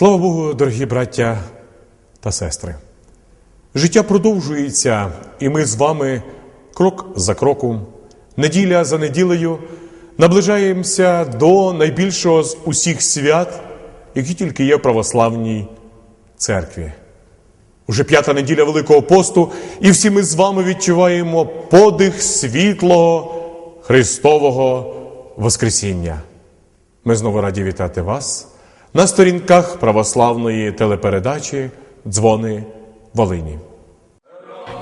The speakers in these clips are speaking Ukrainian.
Слава Богу, дорогі браття та сестри. Життя продовжується, і ми з вами крок за кроком, неділя за неділею наближаємося до найбільшого з усіх свят, які тільки є в православній церкві. Уже п'ята неділя Великого посту, і всі ми з вами відчуваємо подих світлого Христового Воскресіння. Ми знову раді вітати вас на сторінках православної телепередачі Дзвони Волині.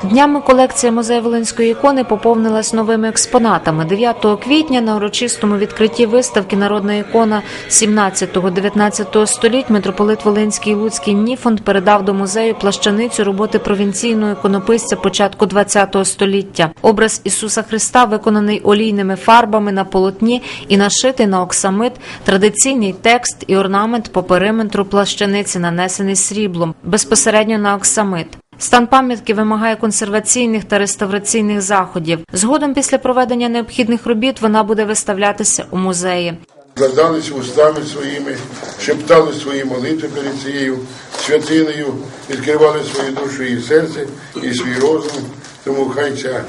Днями колекція музею Волинської ікони поповнилась новими експонатами. 9 квітня на урочистому відкритті виставки Народна ікона 17-19 століть митрополит Волинський Луцький Ніфонд передав до музею плащаницю роботи провінційного іконописця початку 20 століття. Образ Ісуса Христа виконаний олійними фарбами на полотні і нашитий на оксамит, традиційний текст і орнамент по периметру плащаниці нанесений сріблом, безпосередньо на оксамит. Стан пам'ятки вимагає консерваційних та реставраційних заходів. Згодом, після проведення необхідних робіт, вона буде виставлятися у музеї. Складались устами своїми, шептали свої молитви перед цією святиною, відкривали свою душу і серце, і свій розум. Тому хай ця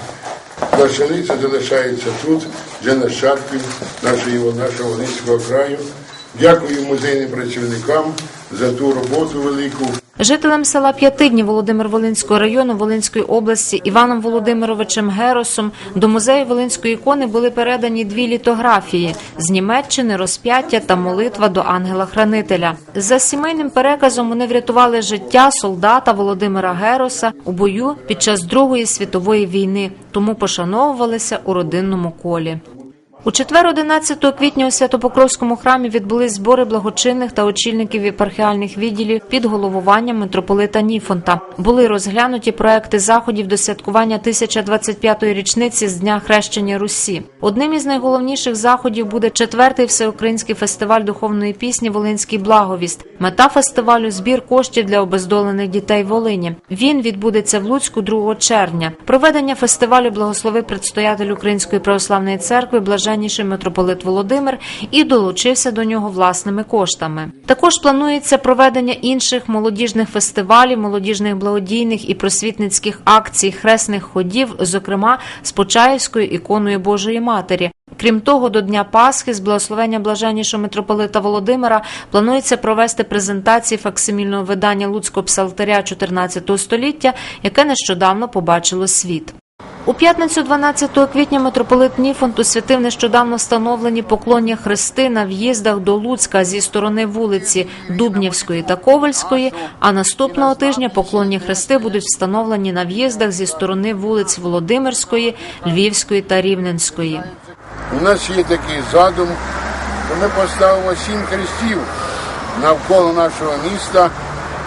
плащаниця залишається тут, для нащадків нашої, нашого Волинського краю. Дякую музейним працівникам за ту роботу велику. Жителем села П'ятидні Володимир-Волинського району Волинської області Іваном Володимировичем Геросом до музею Волинської ікони були передані дві літографії з Німеччини, розп'яття та молитва до ангела-хранителя. За сімейним переказом вони врятували життя солдата Володимира Героса у бою під час Другої світової війни, тому пошановувалися у родинному колі. У четвер, 11 квітня, у Святопокровському храмі відбулись збори благочинних та очільників єпархіальних відділів під головуванням митрополита Ніфонта. Були розглянуті проекти заходів до святкування 1025-ї річниці з дня хрещення Русі. Одним із найголовніших заходів буде четвертий всеукраїнський фестиваль духовної пісні Волинський благовіст. Мета фестивалю збір коштів для обездолених дітей Волині. Він відбудеться в Луцьку 2 червня. Проведення фестивалю благословив предстоятель Української православної церкви блаженніший митрополит Володимир і долучився до нього власними коштами. Також планується проведення інших молодіжних фестивалів, молодіжних благодійних і просвітницьких акцій, хресних ходів, зокрема з Почаївською іконою Божої Матері. Крім того, до Дня Пасхи з благословення блаженнішого митрополита Володимира планується провести презентації факсимільного видання Луцького псалтаря 14 століття, яке нещодавно побачило світ. У п'ятницю 12 квітня митрополит Ніфонт освятив нещодавно встановлені поклонні хрести на в'їздах до Луцька зі сторони вулиці Дубнівської та Ковальської. А наступного тижня поклонні хрести будуть встановлені на в'їздах зі сторони вулиць Володимирської, Львівської та Рівненської. У нас є такий задум, що ми поставимо сім хрестів навколо нашого міста.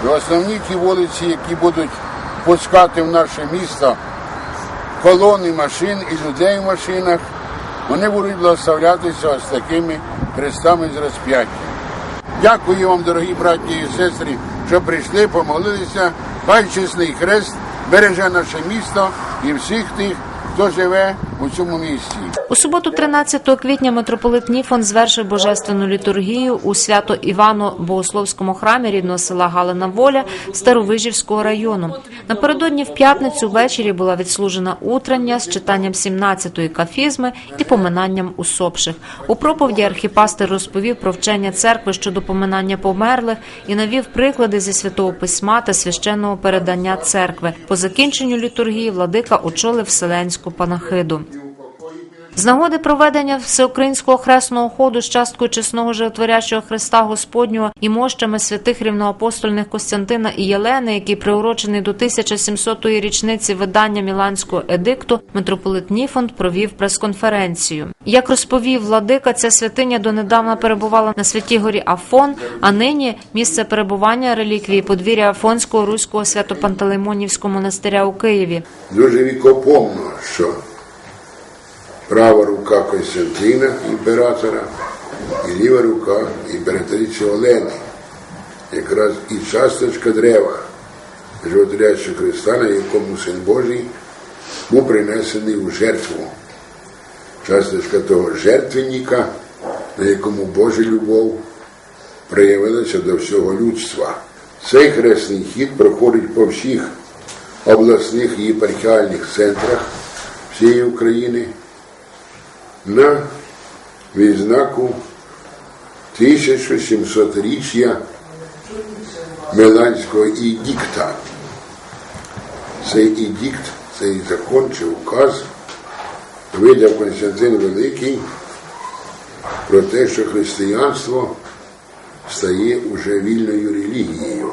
І основні ті вулиці, які будуть пускати в наше місто колони машин і людей в машинах, вони будуть благословлятися ось такими хрестами з розп'яття. Дякую вам, дорогі браті і сестри, що прийшли, помолилися. Хай чесний хрест береже наше місто і всіх тих, хто живе у цьому місці. У суботу, 13 квітня, митрополит Ніфон звершив божественну літургію у свято Івано Богословському храмі рідного села Галина Воля Старовижівського району. Напередодні в п'ятницю ввечері була відслужена утрення з читанням 17-ї кафізми і поминанням усопших. У проповіді архіпастер розповів про вчення церкви щодо поминання померлих і навів приклади зі святого письма та священного передання церкви. По закінченню літургії владика очолив вселенську панахиду. З нагоди проведення всеукраїнського хресного ходу з часткою чесного животворящого Христа Господнього і мощами святих рівноапостольних Костянтина і Єлени, який приурочений до 1700-ї річниці видання Міланського едикту, митрополит Ніфонд провів прес-конференцію. Як розповів владика, ця святиня донедавна перебувала на святій горі Афон, а нині місце перебування реліквії подвір'я Афонського руського свято-пантелеймонівського монастиря у Києві. Дуже вікопомно, що права рука Костянтина імператора і ліва рука імператриці Олени, якраз і часточка дерева, животворящого Христа, на якому Син Божий був принесений у жертву. Часточка того жертвенника, на якому Божа любов проявилася до всього людства. Цей хресний хід проходить по всіх обласних і єпархіальних центрах всієї України на відзнаку 1700-річчя Миланського ідікта. Цей ідікт, цей закон чи указ видав Константин Великий про те, що християнство стає уже вільною релігією.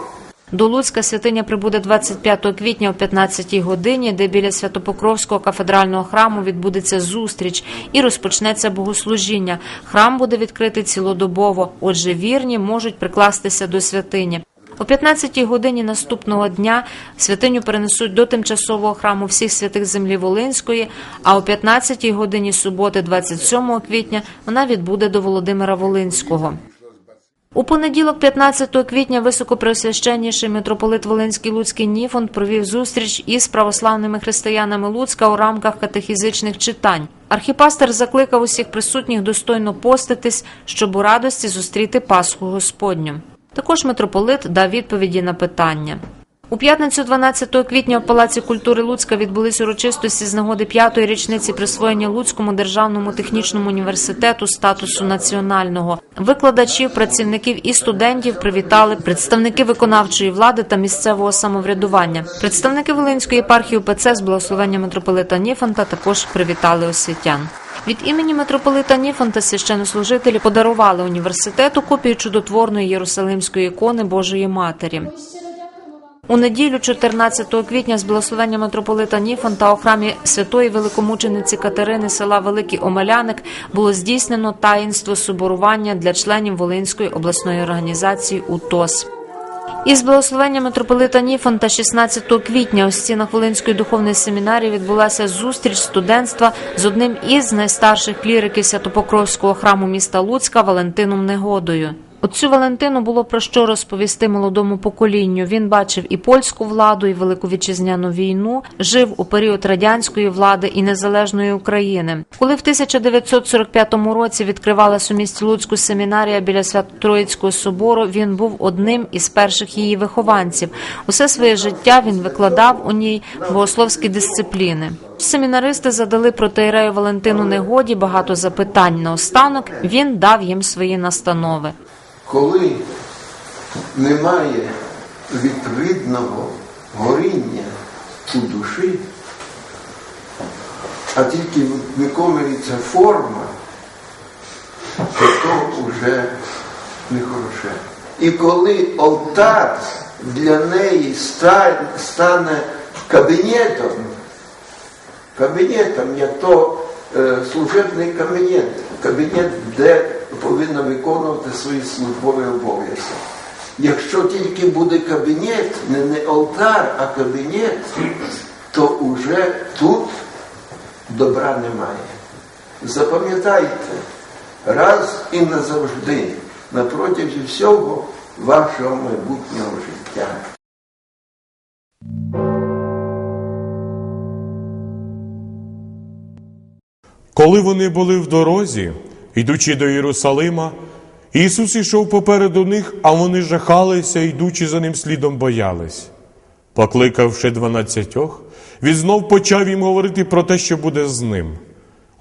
До Луцька святиня прибуде 25 квітня о 15 годині, де біля Святопокровського кафедрального храму відбудеться зустріч і розпочнеться богослужіння. Храм буде відкритий цілодобово, отже, вірні можуть прикластися до святині. О 15 годині наступного дня святиню перенесуть до тимчасового храму всіх святих землі Волинської, а о 15 годині суботи, 27 квітня, вона відбуде до Володимира Волинського. У понеділок, 15 квітня, високопреосвященніший митрополит Волинський Луцький Ніфон провів зустріч із православними християнами Луцька у рамках катехізичних читань. Архіпастер закликав усіх присутніх достойно поститись, щоб у радості зустріти Пасху Господню. Також митрополит дав відповіді на питання. У п'ятницю 12 квітня в Палаці культури Луцька відбулись урочистості з нагоди п'ятої річниці присвоєння Луцькому державному технічному університету статусу національного. Викладачів, працівників і студентів привітали представники виконавчої влади та місцевого самоврядування. Представники Волинської єпархії УПЦ з благословення митрополита Ніфонта також привітали освітян. Від імені митрополита Ніфонта священнослужителі подарували університету копію чудотворної єрусалимської ікони Божої Матері. У неділю, 14 квітня, з благословення митрополита Ніфонта у храмі святої великомучениці Катерини села Великий Омеляник було здійснено таїнство соборування для членів Волинської обласної організації УТОС. Із благословення митрополита Ніфонта 16 квітня у стінах Волинської духовної семінарії відбулася зустріч студентства з одним із найстарших кліриків Святопокровського храму міста Луцька Валентином Негодою. Отцю Валентину було про що розповісти молодому поколінню. Він бачив і польську владу, і велику вітчизняну війну, жив у період радянської влади і незалежної України. Коли в 1945 році відкривалась у місті Луцьку семінарія біля Свято-Троїцького собору, він був одним із перших її вихованців. Усе своє життя він викладав у ній богословські дисципліни. Семінаристи задали протеєрею Валентину Негоді багато запитань. Наостанок він дав їм свої настанови. Коли немає відповідного горіння у душі, а тільки виконується форма, то то вже нехороше. І коли олтар для неї стане кабінетом, кабінетом, як то служебний кабінет, кабінет, де повинна виконувати свої службові обов'язки. Якщо тільки буде кабінет, не, алтар, а кабінет, то вже тут добра немає. Запам'ятайте раз і назавжди на протязі всього вашого майбутнього життя. Коли вони були в дорозі, йдучи до Єрусалима, Ісус ішов попереду них, а вони жахалися, йдучи за ним слідом боялись. Покликавши дванадцятьох, він знов почав їм говорити про те, що буде з ним.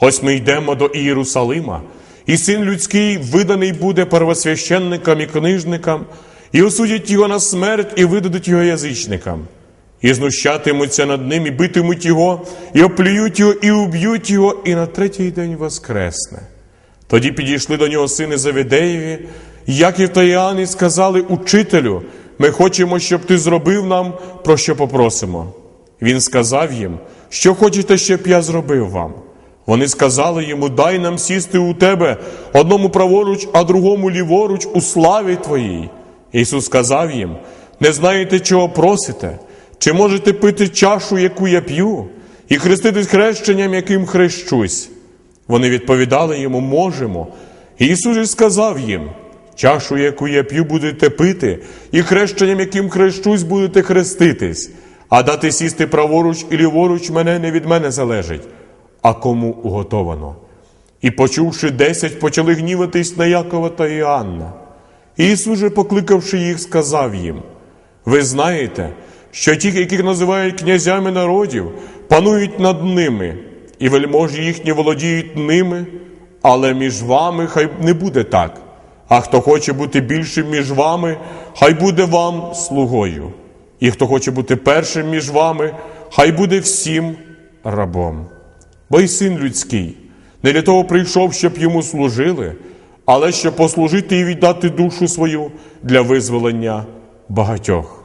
Ось ми йдемо до Ієрусалима, і син людський виданий буде первосвященникам і книжникам, і осудять його на смерть, і видадуть його язичникам. І знущатимуться над ним, і битимуть його, і оплюють його, і уб'ють його, і на третій день воскресне. Тоді підійшли до нього сини Завідеєві, Яків та Іоанн, і сказали Учителю, ми хочемо, щоб ти зробив нам, про що попросимо. Він сказав їм, що хочете, щоб я зробив вам. Вони сказали йому, дай нам сісти у тебе, одному праворуч, а другому ліворуч у славі твоїй. Ісус сказав їм, не знаєте, чого просите, чи можете пити чашу, яку я п'ю, і хреститись хрещенням, яким хрещусь. Вони відповідали йому, можемо. І Ісус же сказав їм, чашу, яку я п'ю, будете пити, і хрещенням, яким хрещусь, будете хреститись, а дати сісти праворуч і ліворуч мене не від мене залежить, а кому уготовано. І почувши десять, почали гніватись на Якова та Іоанна. Ісус же, покликавши їх, сказав їм: Ви знаєте, що ті, яких називають князями народів, панують над ними, і вельможі їхні володіють ними, але між вами хай не буде так. А хто хоче бути більшим між вами, хай буде вам слугою. І хто хоче бути першим між вами, хай буде всім рабом. Бо й син людський не для того прийшов, щоб йому служили, але щоб послужити і віддати душу свою для визволення багатьох.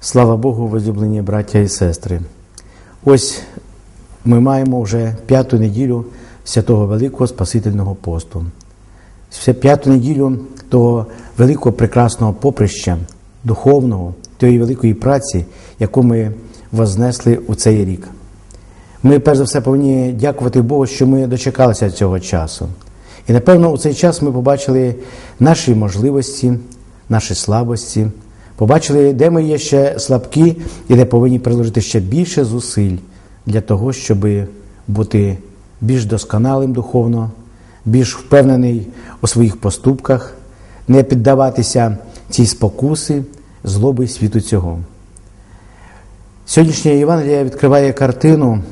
Слава Богу, возлюблені браття і сестри. Ось ми маємо вже п'яту неділю святого Великого Спасительного посту. П'яту неділю того великого прекрасного поприща, духовного, тієї великої праці, яку ми вознесли у цей рік. Ми, перш за все, повинні дякувати Богу, що ми дочекалися цього часу. І напевно у цей час ми побачили наші можливості, наші слабості, побачили, де ми є ще слабкі і де повинні приложити ще більше зусиль для того, щоб бути більш досконалим духовно, більш впевнений у своїх поступках, не піддаватися цій спокуси, злоби світу цього. Сьогоднішня Євангелія відкриває картину,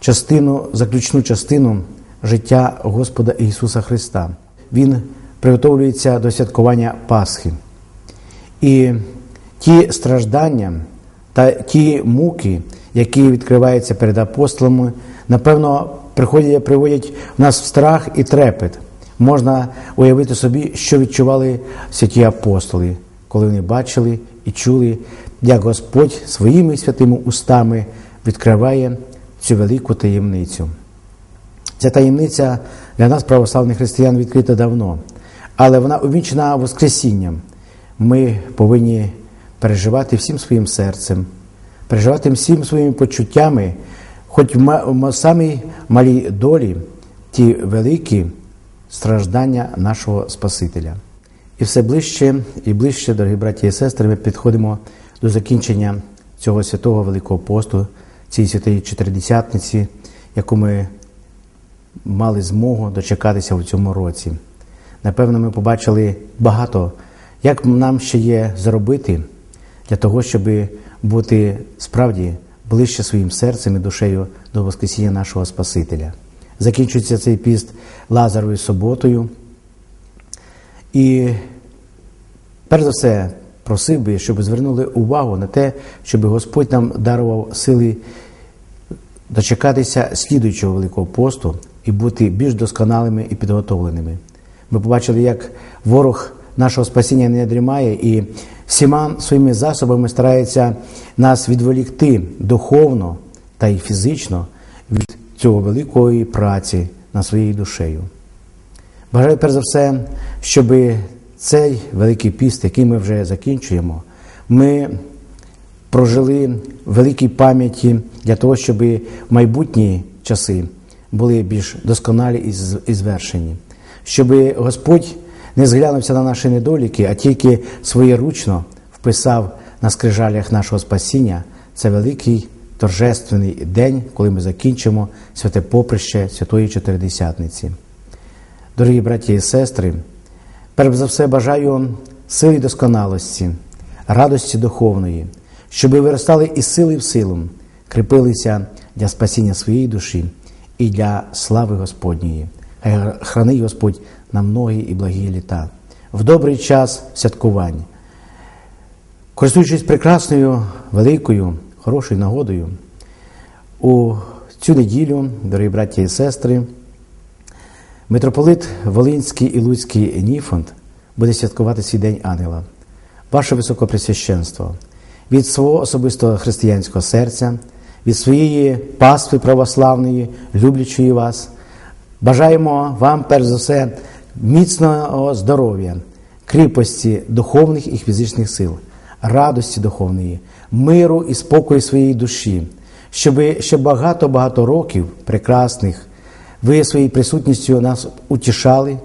частину, заключну частину життя Господа Ісуса Христа. Він приготовлюється до святкування Пасхи. І ті страждання та ті муки, які відкриваються перед апостолами, напевно, приходять, приводять в нас в страх і трепет. Можна уявити собі, що відчували святі апостоли, коли вони бачили і чули, як Господь своїми святими устами відкриває цю велику таємницю. Ця таємниця для нас, православних християн, відкрита давно, але вона увінчена Воскресінням. Ми повинні переживати всім своїм серцем, переживати всім своїми почуттями, хоч в самій малій долі ті великі страждання нашого Спасителя. І все ближче і ближче, дорогі браті і сестри, ми підходимо до закінчення цього святого Великого посту, цієї святої Чотиридесятниці, яку ми мали змогу дочекатися в цьому році. Напевно, ми побачили багато, як нам ще є зробити для того, щоб бути справді ближче своїм серцем і душею до Воскресіння нашого Спасителя. Закінчується цей піст Лазаровою суботою. І перш за все просив би, щоб звернули увагу на те, щоб Господь нам дарував сили дочекатися слідуючого Великого посту і бути більш досконалими і підготовленими. Ми побачили, як ворог нашого спасіння не дрімає і всіма своїми засобами старається нас відволікти духовно та й фізично від цього великої праці над своєю душею. Бажаю перш за все, щоб цей великий піст, який ми вже закінчуємо, ми прожили в великій пам'яті для того, щоб майбутні часи були більш досконалі і звершені, щоб Господь не зглянувся на наші недоліки, а тільки своєручно вписав на скрижалях нашого спасіння це великий торжественний день, коли ми закінчимо святе поприще Святої Чотиридесятниці. Дорогі браті і сестри, перш за все бажаю сили досконалості, радості духовної, щоб виростали із сили в силу, кріпилися для спасіння своєї душі і для слави Господньої. Хай хранить Господь на многі і благі літа. В добрий час святкувань. Користуючись прекрасною, великою, хорошою нагодою, у цю неділю, дорогі браті і сестри, митрополит Волинський і Луцький Ніфонд буде святкувати свій День Ангела. Ваше Високопресвященство, від свого особистого християнського серця, від своєї пастви православної, люблячої вас, бажаємо вам, перш за все, міцного здоров'я, кріпості духовних і фізичних сил, радості духовної, миру і спокою своєї душі, щоб ще багато-багато років прекрасних ви своєю присутністю нас утішали,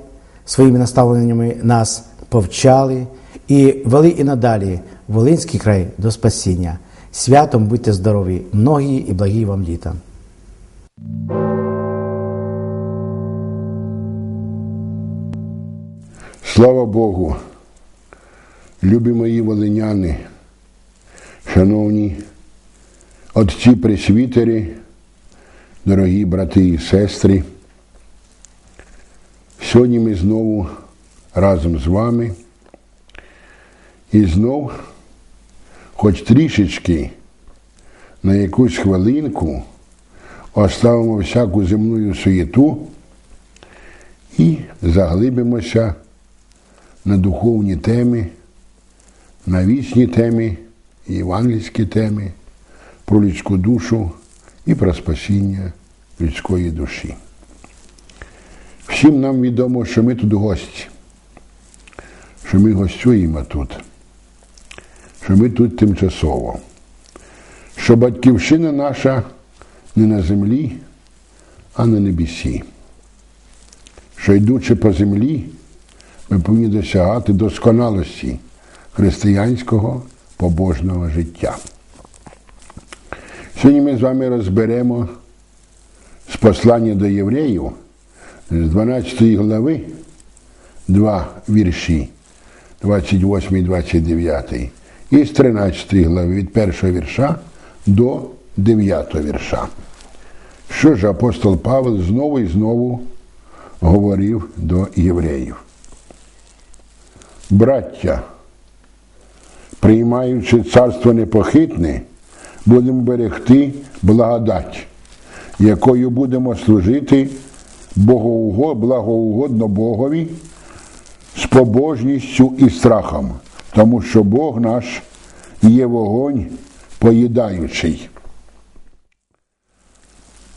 своїми наставленнями нас повчали і вели і надалі Волинський край до спасіння. Святом будьте здорові, многі і благі вам літа. Слава Богу, любі мої волиняни, шановні отці пресвітери, дорогі брати і сестри. Сьогодні ми знову разом з вами. І знов, хоч трішечки, на якусь хвилинку оставимо всяку земну суєту і заглибимося на духовні теми, на вічні теми, євангельські теми, про людську душу і про спасіння людської душі. Всім нам відомо, що ми тут гості, що ми гостюємо тут, що ми тут тимчасово, що батьківщина наша не на землі, а на небесі. Що йдучи по землі, ми повинні досягати досконалості християнського побожного життя. Сьогодні ми з вами розберемо з послання до євреїв з 12 глави два вірші, 28 і 29, і з 13 глави від першого вірша до 9 вірша. Що ж апостол Павел знову і знову говорив до євреїв? Браття, приймаючи царство непохитне, будемо берегти благодать, якою будемо служити благоугодно Богові з побожністю і страхом, тому що Бог наш є вогонь поїдаючий.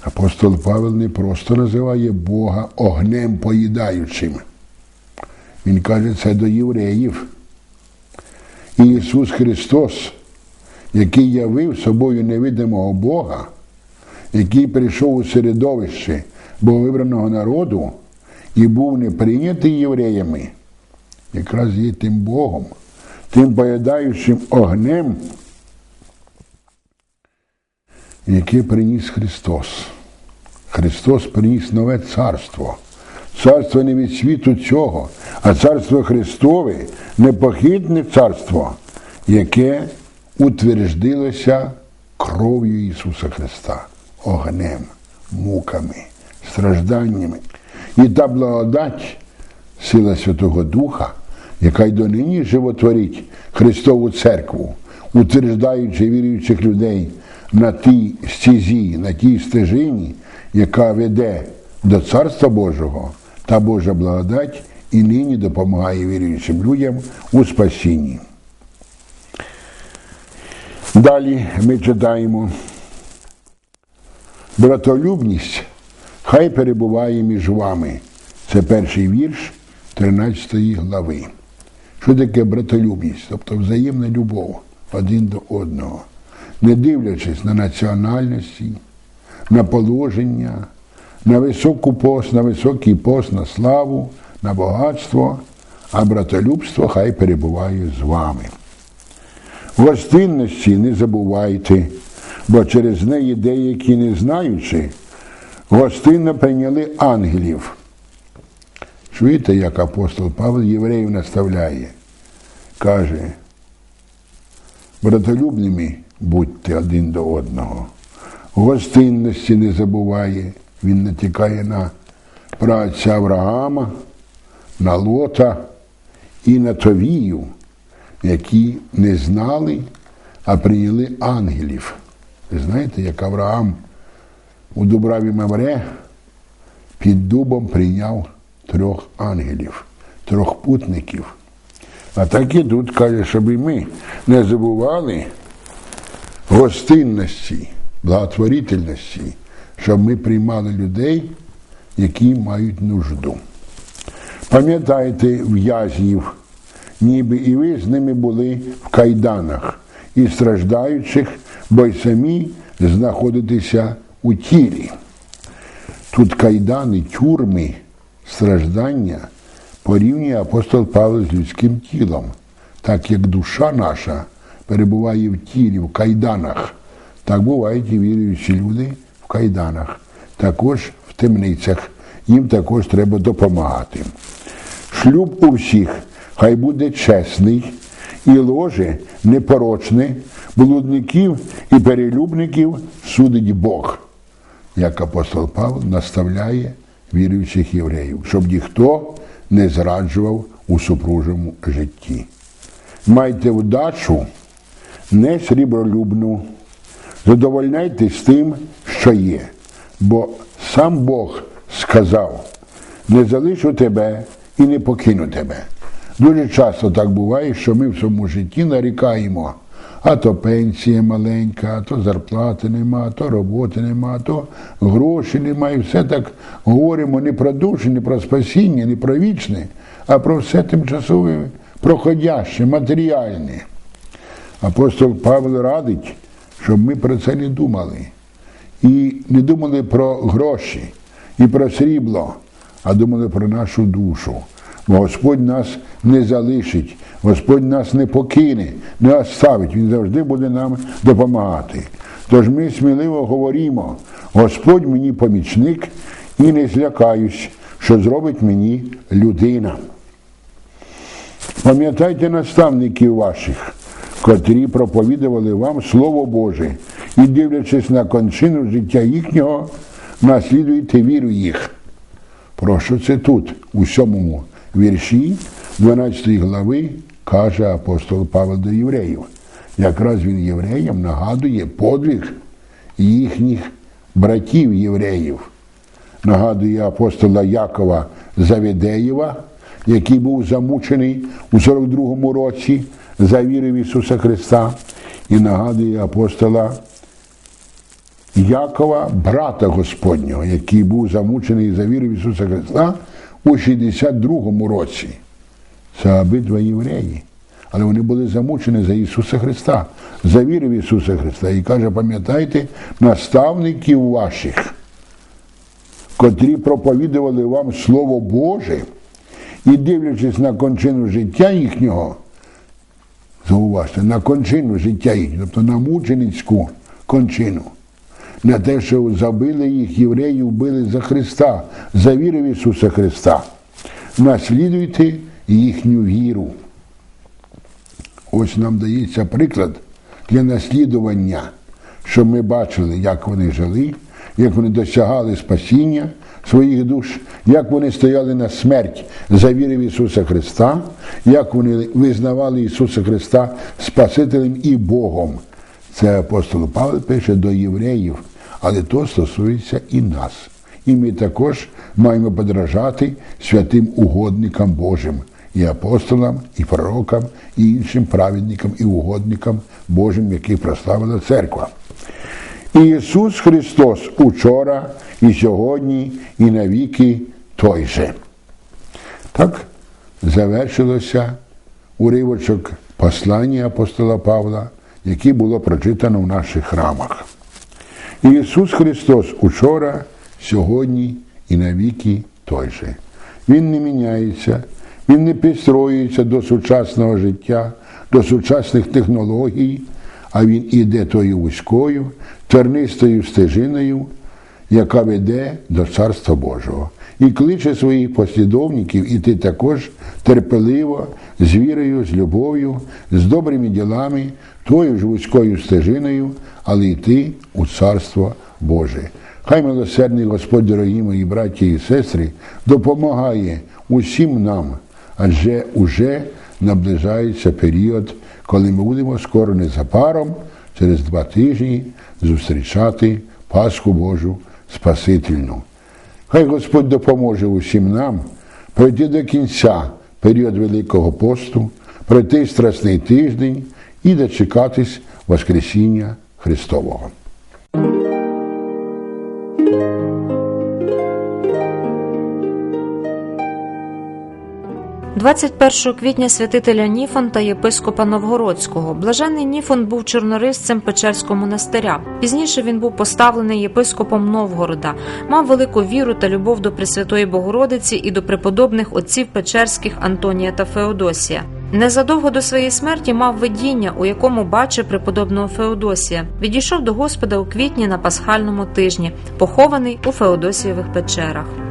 Апостол Павел не просто називає Бога огнем поїдаючим. Він каже це до євреїв. І Ісус Христос, який явив собою невидимого Бога, який прийшов у середовище боговибраного народу і був не прийнятий євреями, якраз є тим Богом, тим поїдаючим огнем, який приніс Христос. Христос приніс нове царство. Царство не від світу цього, а царство Христове непохитне царство, яке утвердилося кров'ю Ісуса Христа, огнем, муками, стражданнями. І та благодать, сила Святого Духа, яка й донині животворить Христову церкву, утверждаючи віруючих людей на тій стезі, на тій стежині, яка веде до Царства Божого, та Божа благодать і нині допомагає віруючим людям у спасінні. Далі ми читаємо. Братолюбність хай перебуває між вами. Це перший вірш 13 глави. Що таке братолюбність? Тобто взаємна любов один до одного, не дивлячись на національності, на положення, на високу пост, на високий пост, на славу, на багатство, а братолюбство хай перебуває з вами. Гостинності не забувайте, бо через неї деякі, не знаючи, гостинно прийняли ангелів. Чуєте, як апостол Павло євреїв наставляє? Каже, братолюбними будьте один до одного. Гостинності не забуває, він натякає на праця Авраама, на Лота і на Товію, які не знали, а прийняли ангелів. Ви знаєте, як Авраам у Дубраві Мавре під дубом прийняв трьох ангелів, трьох путників. А так і тут каже, щоб і ми не забували гостинності, благотворительності, щоб ми приймали людей, які мають нужду. Пам'ятайте в'язнів, ніби і ви з ними були в кайданах і страждаючих, бо й самі знаходитеся у тілі. Тут кайдани, тюрми, страждання порівнює апостол Павло з людським тілом, так як душа наша перебуває в тілі, в кайданах, так бувають і віруючі люди кайданах, також в темницях. Їм також треба допомагати. Шлюб у всіх хай буде чесний і ложе непорочне, блудників і перелюбників судить Бог, як апостол Павло наставляє віруючих євреїв, щоб ніхто не зраджував у супружому житті. Майте вдачу не срібролюбну, задовольняйтесь тим, що є, бо сам Бог сказав: не залишу тебе і не покину тебе. Дуже часто так буває, що ми в своєму житті нарікаємо, а то пенсія маленька, а то зарплати нема, а то роботи нема, а то грошей нема. І все так говоримо не про душу, не про спасіння, не про вічне, а про все тимчасове, проходяще, матеріальне. Апостол Павло радить, щоб ми про це не думали. І не думали про гроші і про срібло, а думали про нашу душу. Бо Господь нас не залишить, Господь нас не покине, не оставить, Він завжди буде нам допомагати. Тож ми сміливо говоримо, Господь мені помічник і не злякаюсь, що зробить мені людина. Пам'ятайте наставників ваших, котрі проповідували вам Слово Боже, і дивлячись на кончину життя їхнього, наслідуйте віру їх. Про що це тут, у сьомому вірші 12 глави, каже апостол Павло до євреїв. Якраз він євреям нагадує подвиг їхніх братів євреїв. Нагадує апостола Якова Завідеєва, який був замучений у 42-му році за віру в Ісуса Христа, і нагадує апостола Якова, брата Господнього, який був замучений за віру в Ісуса Христа у 62-му році. Це обидва євреї. Але вони були замучені за Ісуса Христа, за віру в Ісуса Христа. І каже, пам'ятайте, наставників ваших, котрі проповідували вам Слово Боже, і дивлячись на кончину життя їхнього, зауважте, на кончину життя їхнього, тобто на мученицьку кончину, на те, що забили їх, євреїв вбили за Христа, за віру в Ісуса Христа. Наслідуйте їхню віру. Ось нам дається приклад для наслідування, щоб ми бачили, як вони жили, як вони досягали спасіння своїх душ, як вони стояли на смерть за віру в Ісуса Христа, як вони визнавали Ісуса Христа Спасителем і Богом. Це апостол Павло пише до євреїв, але то стосується і нас. І ми також маємо подражати святим угодникам Божим, і апостолам, і пророкам, і іншим праведникам і угодникам Божим, яких прославила церква. Ісус Христос учора, і сьогодні, і навіки той же. Так завершилося уривочок послання апостола Павла, яке було прочитано в наших храмах. Ісус Христос учора, сьогодні і навіки той же. Він не міняється, Він не підстроюється до сучасного життя, до сучасних технологій, а Він іде тою вузькою, тернистою стежиною, яка веде до Царства Божого. І кличе своїх послідовників іти також терпеливо, з вірою, з любов'ю, з добрими ділами, тою ж вузькою стежиною, але йти у Царство Боже. Хай милосердний Господь, дорогі мої браті і сестри, допомагає усім нам, адже уже наближається період, коли ми будемо скоро незабаром, через два тижні, зустрічати Пасху Божу Спасительну. Хай Господь допоможе усім нам пройти до кінця період Великого посту, пройти страсний тиждень і дочекатись Воскресіння Христового. 21 квітня святителя Ніфон та єпископа Новгородського. Блаженний Ніфон був чорнорисцем Печерського монастиря. Пізніше він був поставлений єпископом Новгорода, мав велику віру та любов до Пресвятої Богородиці і до преподобних отців Печерських Антонія та Феодосія. Незадовго до своєї смерті мав видіння, у якому бачив преподобного Феодосія. Відійшов до Господа у квітні на пасхальному тижні, похований у Феодосієвих печерах.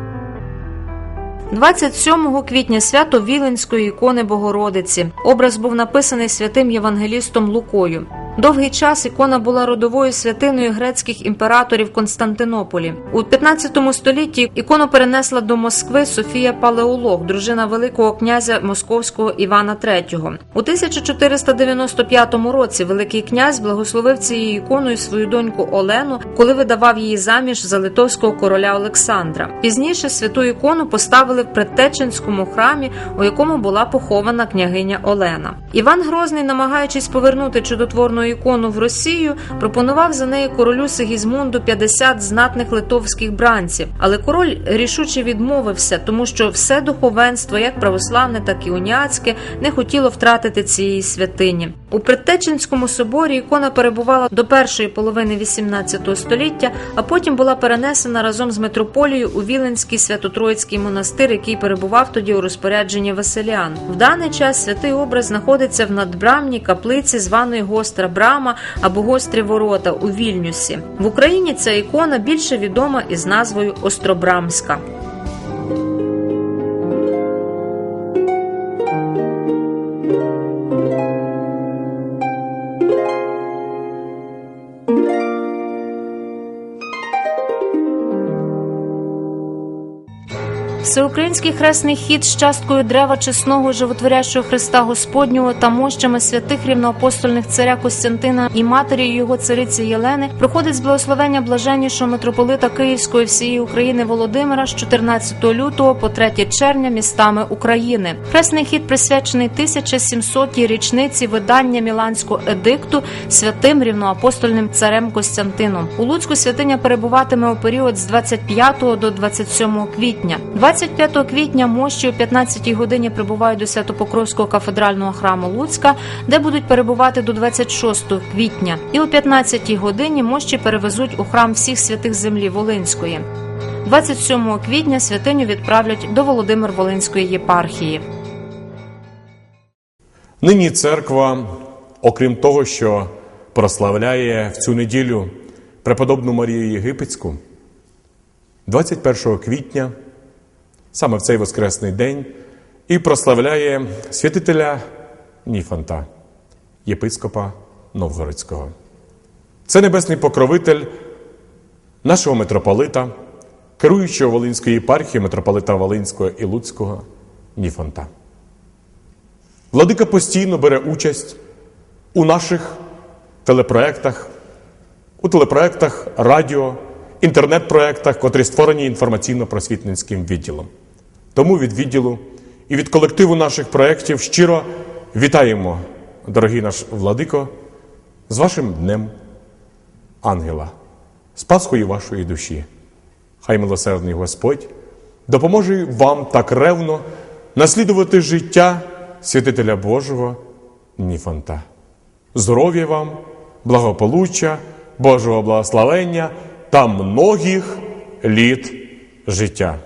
27 квітня свято Віленської ікони Богородиці. Образ був написаний святим євангелістом Лукою. Довгий час ікона була родовою святиною грецьких імператорів Константинополі. У 15 столітті ікону перенесла до Москви Софія Палеолог, дружина великого князя московського Івана III. У 1495 році великий князь благословив цією іконою свою доньку Олену, коли видавав її заміж за литовського короля Олександра. Пізніше святу ікону поставили в Предтеченському храмі, у якому була похована княгиня Олена. Іван Грозний, намагаючись повернути чудотворну ікону в Росію, пропонував за неї королю Сигізмунду 50 знатних литовських бранців. Але король рішуче відмовився, тому що все духовенство, як православне, так і уніатське, не хотіло втратити цієї святині. У Предтеченському соборі ікона перебувала до першої половини XVIII століття, а потім була перенесена разом з митрополією у Віленський Свято-Троїцький монастир, який перебував тоді у розпорядженні Василян. В даний час святий образ знаходиться в надбрамній каплиці, званої Гостра Брама або Гострі Ворота у Вільнюсі. В Україні ця ікона більше відома із назвою Остробрамська. Всеукраїнський хресний хід з часткою древа чесного животворящого Христа Господнього та мощами святих рівноапостольних царя Костянтина і матері його цариці Єлени проходить з благословення блаженнішого митрополита Київської всієї України Володимира з 14 лютого по 3 червня містами України. Хресний хід присвячений 1700-й річниці видання Міланського едикту святим рівноапостольним царем Костянтином. У Луцьку святиня перебуватиме у період з 25 до 27 квітня. 25 квітня мощі о 15-й годині прибувають до Святопокровського кафедрального храму Луцька, де будуть перебувати до 26 квітня. І о 15 годині мощі перевезуть у храм всіх святих землі Волинської. 27 квітня святиню відправлять до Володимир Волинської єпархії. Нині церква, окрім того, що прославляє в цю неділю преподобну Марію Єгипетську, 21 квітня, саме в цей Воскресний день, і прославляє святителя Ніфанта, єпископа Новгородського. Це небесний покровитель нашого митрополита, керуючого Волинської єпархії митрополита Волинського і Луцького Ніфанта. Владика постійно бере участь у наших телепроектах, у телепроектах, радіо, інтернет-проектах, котрі створені інформаційно-просвітницьким відділом. Тому від відділу і від колективу наших проєктів щиро вітаємо, дорогий наш владико, з вашим днем ангела, з Пасхою вашої душі. Хай милосердний Господь допоможе вам так ревно наслідувати життя святителя Божого Ніфанта. Здоров'я вам, благополуччя, Божого благословення та многих літ життя.